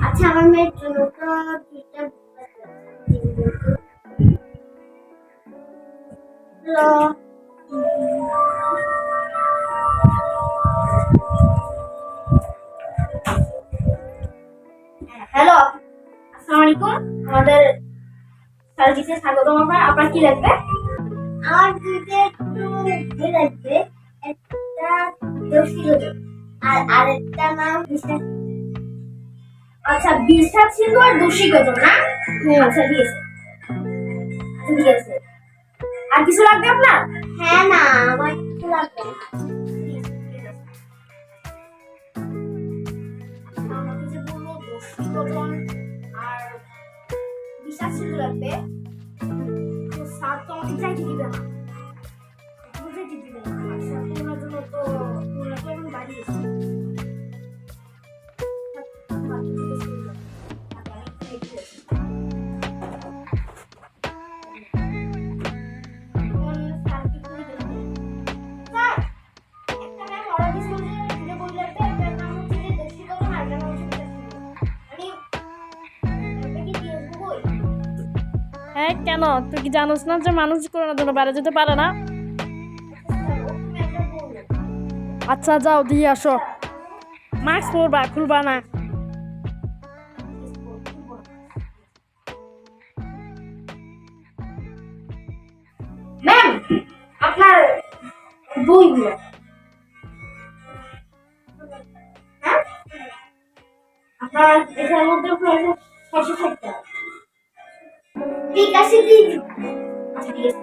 আচ্ছা আমার মেয়ের জন্য তো দুইটা হ্যালো আসসালামু আলাইকুম। আমাদের সার্ভিসে স্বাগতম আপনার। আপনার কি লাগবে? আমার দুইটা একটু লাগবে। একটা দশি আর আরেকটা নাম বিশ্বাস আচ্ছা বিশ্বাস ছিল আর দোষী গত না? আচ্ছা ঠিক আছে ঠিক আছে। আর কিছু লাগবে আপনার? হ্যাঁ না আমার কিছু লাগবে আর বিশ্বাস লাগবে। স্যার তো আমাকে চাইতে দিবে না হ্যাঁ কেন? তুই কি জানোস না যে মানুষ করোনার জন্য বাইরে যেতে পারে না? আচ্ছা যাও, দিয়ে আসো। মাস্ক পরবা, খুলবা না। আপনার বইগুলো হ্যাঁ? আপনার এটার মধ্যে প্রয়োজন ছশো ষাট টাকা। ঠিক আছে, দিদি। আচ্ছা ঠিক আছে।